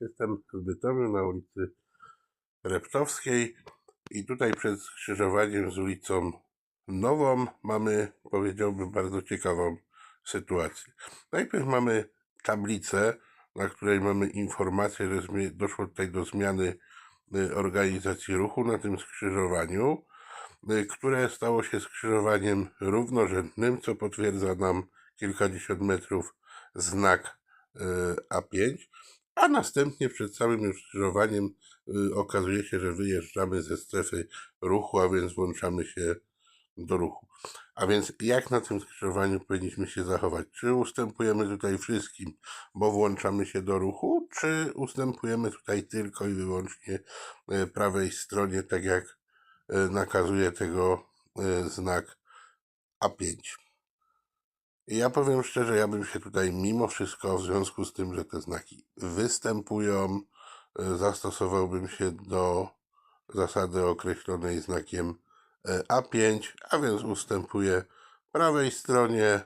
Jestem w Bytomiu na ulicy Reptowskiej i tutaj przed skrzyżowaniem z ulicą Nową mamy, powiedziałbym, bardzo ciekawą sytuację. Najpierw mamy tablicę, na której mamy informację, że doszło tutaj do zmiany y, organizacji ruchu na tym skrzyżowaniu, y, które stało się skrzyżowaniem równorzędnym, co potwierdza nam kilkadziesiąt metrów znak y, A5, a następnie przed samym już skrzyżowaniem y, okazuje się, że wyjeżdżamy ze strefy ruchu, a więc włączamy się do ruchu. A więc jak na tym skrzyżowaniu powinniśmy się zachować? Czy ustępujemy tutaj wszystkim, bo włączamy się do ruchu, czy ustępujemy tutaj tylko i wyłącznie e, prawej stronie, tak jak e, nakazuje tego e, znak A5? Ja powiem szczerze, ja bym się tutaj mimo wszystko, w związku z tym, że te znaki występują, e, zastosowałbym się do zasady określonej znakiem e, A5, a więc ustępuję prawej stronie,